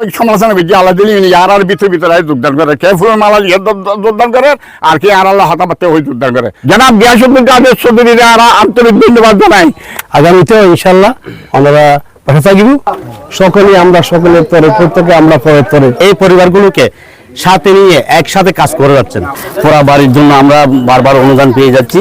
ওই সমালোচনা বিদ্যা আল্লাহ দিলি আর আর ভিতরে ভিতরে যোগদান করে। কে ফুলের মালা দিয়ে যোগদান করে? আর কে আর আল্লাহ হতাপাতে হয়ে যোগদান করে। কাদের চৌধুরীরা আর আন্তরিক ধন্যবাদ জানাই। আগামীতেও ইনশাল্লাহ আমরা পাশে থাকিব। সকলে আমরা সকলের তরে প্রত্যেকে আমরা পরের তরে। এই পরিবারগুলোকে সাথে নিয়ে একসাথে কাজ করে যাচ্ছেন। পুরা বাড়ির জন্য আমরা বারবার অনুদান পেয়ে যাচ্ছি।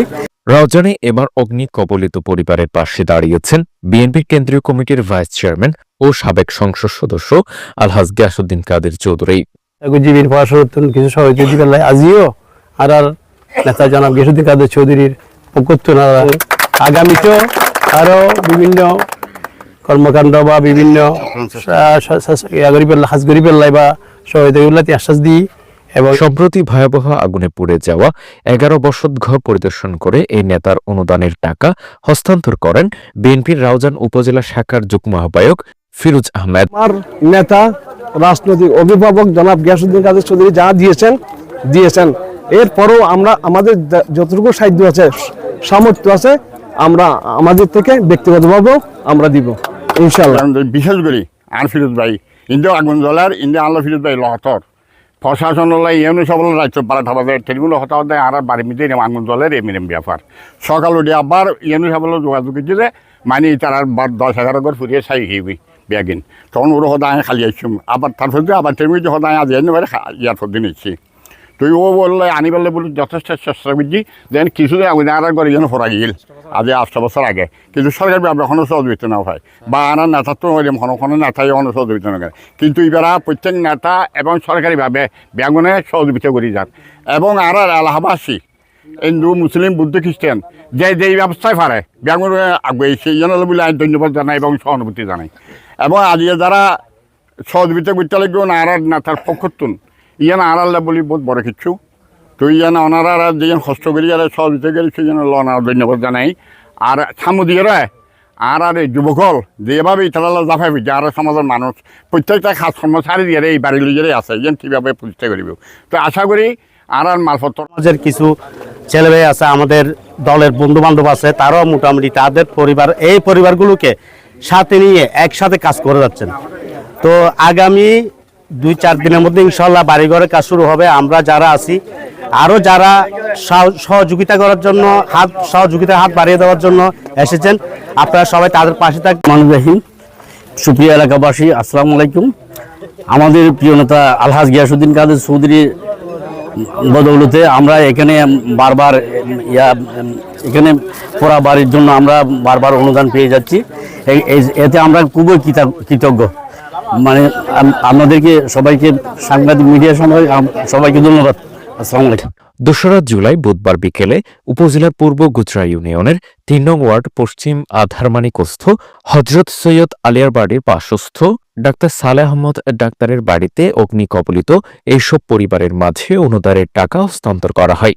রওজানে এবার অগ্নি কবলিত পরিবারের পাশে দাঁড়িয়েছেন বিএনপির কেন্দ্রীয় কমিটির ভাইস চেয়ারম্যান ও সাবেক সংসদ সদস্য আলহাজ গিয়াসুদ্দিন কাদের চৌধুরী। জীবীর কিছু সহযোগী দিবেন আজিও আর আর নেতা জনাব কাদের চৌধুরীর পক্ষত্ব আগামীতেও আরও বিভিন্ন কর্মকাণ্ড বা বিভিন্ন হাজ করি পেল্লাই বা আশ্বাস দিই এবং সম্প্রতি ভয়াবহ আগুনে পুড়ে যাওয়া এগারো বসত ঘর পরিদর্শন করে এই নেতার অনুদানের টাকা হস্তান্তর করেন বিএনপির রাউজান উপজেলা শাখার যুগ্ম আহ্বায়ক ফিরোজ আহমেদ। আমার নেতা রাজনৈতিক অভিভাবক জনাব গিয়াসুদ্দিন কাদের চৌধুরী যা দিয়েছেন দিয়েছেন। এরপরও আমরা আমাদের যতটুকু সাহায্য আছে সামর্থ্য আছে আমরা আমাদের থেকে ব্যক্তিগতভাবেও আমরা দিব। ইনশাল্লাহ বিশেষ করে আর ফিরোজ ভাই ইন্ডিয়া আগুন জ্বলার ইন্ডিয়া আল্লাহ ফিরোজ ভাই লহতর। প্রশাসন ইউনি সবল রাজ্য পালাটা বাজে টেলিগুলো হতা হতে আর বাড়ি মিতে আগুন জ্বলের এমিরেম ব্যাপার সকাল উঠে আবার ইউনি সবল যোগাযোগ করছে মানে তার আর দশ এগারো ঘর ফুরিয়ে চাই খেয়েবি বেগিন। তখন ওর আমি খালি আসছিলাম আবার তারপর দিয়ে আবার টেলিগুলো হদা আজ এনে ইয়ার পর দিন এসেছি তুই ও বললে, আনি বললে বলি যথেষ্ট চেষ্টা করছি যেন কিছু আগুন আর করে যেন ফরা গেল। আজ আটটা বছর আগে। কিন্তু সরকার ব্যাপারে কোনো সহযোগিতা না বা আনার নেতা তো হইলাম, কোনো কোনো নেতাই কোনো কিন্তু এবার প্রত্যেক নেতা এবং সরকারিভাবে বেগুনে সহযোগিতা করি যান। এবং আর এলাহাবাসী হিন্দু, মুসলিম, বুদ্ধ, খ্রিস্টান, যে যেই ব্যবস্থায় পারে, বেগুন আগুয়ে সেই জন্য বলে ধন্যবাদ জানাই এবং সহানুভূতি জানাই। এবং আজকে যারা সহযোগিতা করতে লাগবে আড়ার না নেতার পক্ষতুন ইয়ান আর আল্লাহ বলি বহুত বড় কিছু। তো ইয়ান ওনারা যেজন কষ্ট করি আর সহযোগিতা করি, সেই জন্য লনার ধন্যবাদ জানাই। আর সামুদিয়েরা আর আর এই যুবকল যেভাবে তারা জাফাই বুঝছে আর সমাজের মানুষ, প্রত্যেকটা খাস কর্মচারী দিয়ে এই বাড়ি লিজেরাই আছে, যেন কীভাবে প্রতিষ্ঠা করিব। তো আশা করি আর আর মালপত্র কিছু ছেলে মেয়ে আছে, আমাদের দলের বন্ধু বান্ধব আছে, তারাও মোটামুটি তাদের পরিবার, এই পরিবারগুলোকে সাথে নিয়ে একসাথে কাজ করে যাচ্ছেন। তো আগামী দুই চার দিনের মধ্যে ইনশাল্লাহ বাড়িঘরের কাজ শুরু হবে। আমরা যারা আছি, আরও যারা সহযোগিতা করার জন্য, হাত সহযোগিতার হাত বাড়িয়ে দেওয়ার জন্য এসেছেন, আপনারা সবাই তাদের পাশে থাকবেন মানুষ রাহিম, সুপ্রিয় এলাকাবাসী, আসসালামু আলাইকুম। আমাদের প্রিয় নেতা আলহাজ গিয়াসুদ্দিন কাদের চৌধুরী বদৌলতে আমরা এখানে বারবার ইয়া এখানে পোড়া বাড়ির জন্য আমরা বারবার অনুদান পেয়ে যাচ্ছি। এতে আমরা খুবই কৃতজ্ঞ। মানে আপনাদেরকে সবাইকে সাংবাদিক মিডিয়ার সময় সবাইকে ধন্যবাদ। আসসালামু আলাইকুম। দোসরা জুলাই বুধবার বিকেলে উপজেলার পূর্ব গুজরা ইউনিয়নের তিন নং ওয়ার্ড পশ্চিম আধারমানিকস্থ হজরত সৈয়দ আলিয়ার বাড়ির পার্শ্বস্থ ডাক্তার সালে আহমদ ডাক্তারের বাড়িতে অগ্নি কবলিত এইসব পরিবারের মাঝে অনুদানের টাকা হস্তান্তর করা হয়।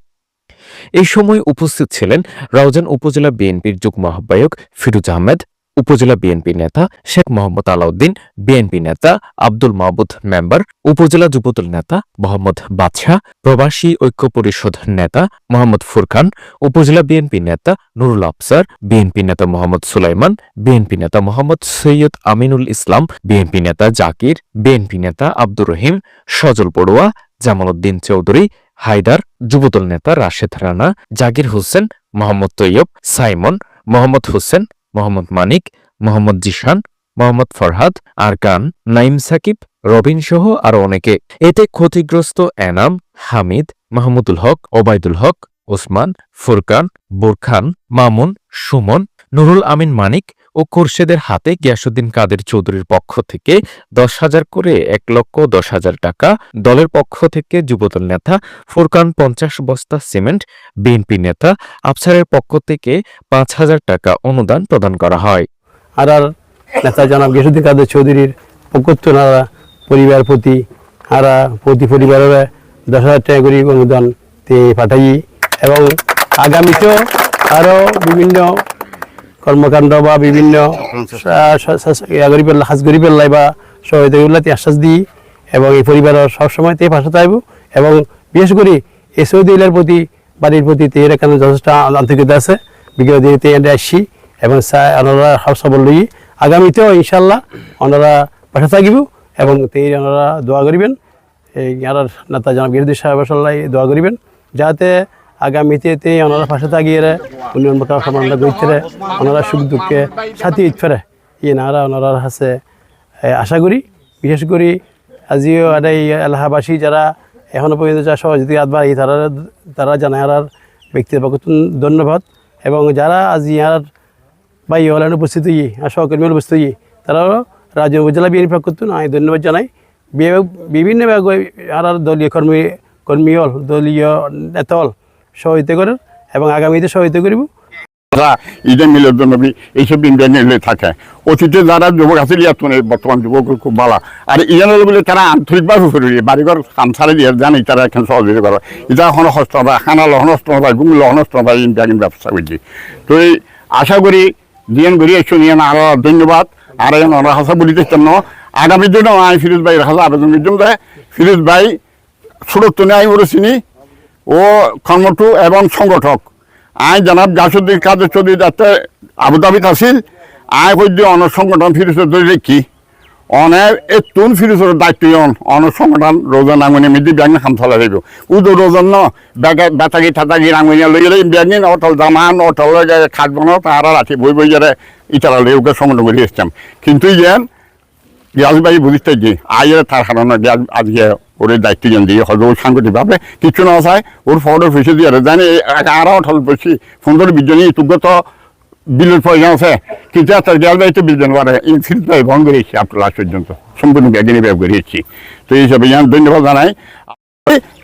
এই সময় উপস্থিত ছিলেন রাউজান উপজেলা বিএনপির যুগ্ম আহ্বায়ক ফিরোজ আহমেদ, উপজেলা বিএনপি নেতা শেখ মোহাম্মদ আলাউদ্দিন, বিএনপি নেতা আব্দুল মাহবুদ মেম্বার, উপজেলা যুবদল নেতা মোহাম্মদ বাদশাহ, প্রবাসী ঐক্য পরিষদ নেতা মোহাম্মদ ফুরকান, উপজেলা বিএনপি নেতা নুরুল আফসার, বিএনপি নেতা মোহাম্মদ সুলাইমান, বিএনপি নেতা মোহাম্মদ সৈয়দ আমিনুল ইসলাম, বিএনপি নেতা জাকির, বিএনপি নেতা আব্দুর রহিম, সজল পড়ুয়া জামালউদ্দিন চৌধুরী হায়দার, যুবদল নেতা রাশেদ রানা জাকির হোসেন, মোহাম্মদ তৈয়ব, সাইমন, মোহাম্মদ হোসেন, মোহাম্মদ মানিক, মোহাম্মদ জিশান, মোহাম্মদ ফরহাদ, আরকান, নাইম সাকিব, রবিন সহ আরও অনেকে। এতে ক্ষতিগ্রস্ত এনাম, হামিদ, মাহমুদুল হক, ওবায়দুল হক, ওসমান, ফুরকান, বুরখান, মামুন, সুমন, নুরুল আমিন মানিক ও খুরশেদের হাতে গিয়াসুদ্দিন কাদের চৌধুরীর পক্ষ থেকে দশ হাজার করে এক লক্ষ দশ হাজার টাকা, দলের পক্ষ থেকে যুবদল নেতা ফুরকান পঞ্চাশ বস্তা সিমেন্ট, বিএনপি নেতা আফসারের পক্ষ থেকে পাঁচ হাজার টাকা অনুদান প্রদান করা হয়। আর আর নেতা জনাব গিয়াসুদ্দিন কাদের চৌধুরীর পক্ষত্ব পরিবার প্রতি, আরা প্রতি পরিবারের দশ হাজার টাকা করে অনুদান পাঠাই। এবং আগামীতেও আরও বিভিন্ন কর্মকাণ্ড বা বিভিন্ন হাজ করি পেল্লাই বা আশ্বাস দিই এবং এই পরিবারের সবসময় তে পাশে থাকব এবং বিশেষ করে এই সৌদি আরবের প্রতি বাড়ির প্রতি তে এখানে যথেষ্ট আন্তরিকতা আছে। বিগত দিনে তে আসছি এবং ওনারা সব সবল লই। আগামীতেও ইনশাল্লাহ ওনারা পাশে থাকিব এবং তেই ওনারা দোয়া করিবেন। এই ইয়ার নেতা জনাব গিরদি সাহেব দোয়া করিবেন। যাতে আগামীতে ওনারা পাশে থাকিয়ে উন্নয়ন আমরা গইতে ওনারা সুখ দুঃখে সাথী ইতফেরে ই নারা ওনারা আছে আশা করি, বিশেষ করে আজিও আদাই এলাহাবাসী যারা এখনও পর্যন্ত যা সহযোগী এই তারা তারা জানায় আর ব্যক্তিগত ধন্যবাদ। এবং যারা আজি ইয়ার বা ইহলান উপস্থিত হই আর সহকর্মী উপস্থিত হই তারাও রাজ্য উপজেলা বিএনপি পক্ষ আমি ধন্যবাদ জানাই। বিভিন্ন আর আর দলীয় কর্মী কর্মী হল, দলীয় নেতা হল সহযোগিতা করেন এবং আগামীতে সহযোগিতা করিব। তারা ঈদের মিলের জন্য এইসব ইন্ডিয়া নিলে থাকে। অতীতে যারা যুবক আছে বর্তমান যুবক খুব ভালো। আর ইয়ান বলে তারা আন্তরিকভাবে ফুরি বাড়িঘর কাম ছাড়ে দিয়ে জানি তারা এখন সহযোগিতা করে। এটা এখন হস্ত বা খানা লহন হস্ত বা গুম লহন হস্ত বা ইন্ডিয়া কিন্তু ব্যবসা করছি। তো এই আশা করি, দিয়ান ঘুরি এসো নিয়ে আরও ধন্যবাদ। আর এখন ওরা হাসা বলিতে জন্য আগামী দিনও আমি ফিরোজ ভাইয়ের হাসা আবেদন করছিলাম ফিরোজ ভাই, সুরত আমি ওরা চিনি। ও কর্মঠু এবং সংগঠক। আই জনাব গাছুদ্দিন কাদের চৌধুরী যাতে আবুধাবিত আছিল। আই সদ্য অন সংগঠন ফিরিসর ধরে রেখি অনেক এ তুন ফিরিসর দায়িত্ব অন অন সংগঠন রোজন আঙুনি মিদি ব্যাঙ্গ খাম চলা যাইব উদো রোজন ন বেতাগি ঠাতাগি আঙুনি লই গেলে ব্যাঙ্গি অটল জামান, অটল খাট বনো তারা রাখি বই বই যারা ইতারা লেউকে সংগঠন করে এসতাম কিন্তু ইয়ান গ্যাস বুঝতে যে আইয়ের তার কারণে গ্যাস আজকে ওর দায়িত্ব জন দিয়ে হয়তো ওর সাংগঠনিক ভাবে কিছু না চাই ওর ফটো ফেসে দিয়ে জানি আরও অঠল বেশি। সুন্দর বিজ্ঞানী তুগ্য তো বিলের প্রয়োজন আছে। কিন্তু একটা গ্যাস বাই তো বিজ্ঞান পারে ইনফিল্ড ভঙ্গ করেছি আপনার লাস্ট পর্যন্ত। সম্পূর্ণ ব্যাগিনী ব্যব করেছি। তো এই হিসাবে জান ধন্যবাদ জানাই।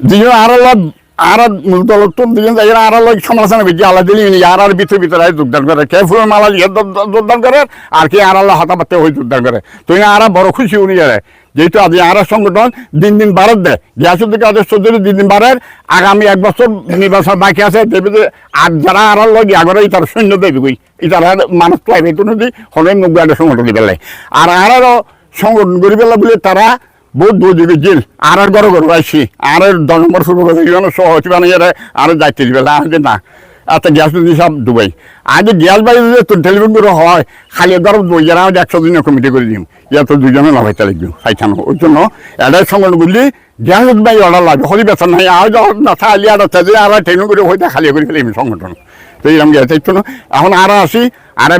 দুজন আর আর দলত তো দুজন যাই আর সমালোচনা করছি আল্লাহ দিলি আর আর ভিতরে ভিতরে যোগদান করে। কে ফুলের মালা যোগদান করে? আর কে আর আল্লাহ হাতা পাতে হয়ে যোগদান করে। তো আর বড় খুশি উনি যারে যেহেতু আজ আর সংগঠন দিন দিন বাড়ত দেয়। গ্যাসের দিকে আদেশ চৌধুরী দিন দিন বাড়ের আগামী এক বছর নির্বাচন বাকি আছে, দেবে যে আর যারা আর লগে আগরে তার সৈন্য দেবে কই। ইতারা মানুষ পাইবে তো নদী হলে মুখ সংগঠন দিবে আর আরও সংগঠন করি পেলা বলে তারা বহুত দূর দিকে জেল আর আর গড় গড় আর দশ নম্বর শুরু করে সহজ বানিয়ে আর দায়িত্ব দিবে না না। আচ্ছা গ্যাস যদি সব ডুবাই। আজ গ্যাস বাড়ি যদি তো টেলিফোন করে হয়। খালি গরম দুই একশো দিনের কমিটি করে দিম। ইয়া দুজনে না ভাইতে লাগবে খাইছানো ওই জন্য এটাই সংগঠন গ্যাস বাই অর্ডার লাগবে হলি বেতন নাই। আর যখন না খালি আর তাদের আর ট্রেনিং করে হইতে খালি করে ফেলে সংগঠন। তো এইরকম গ্যাস এখন আসি আর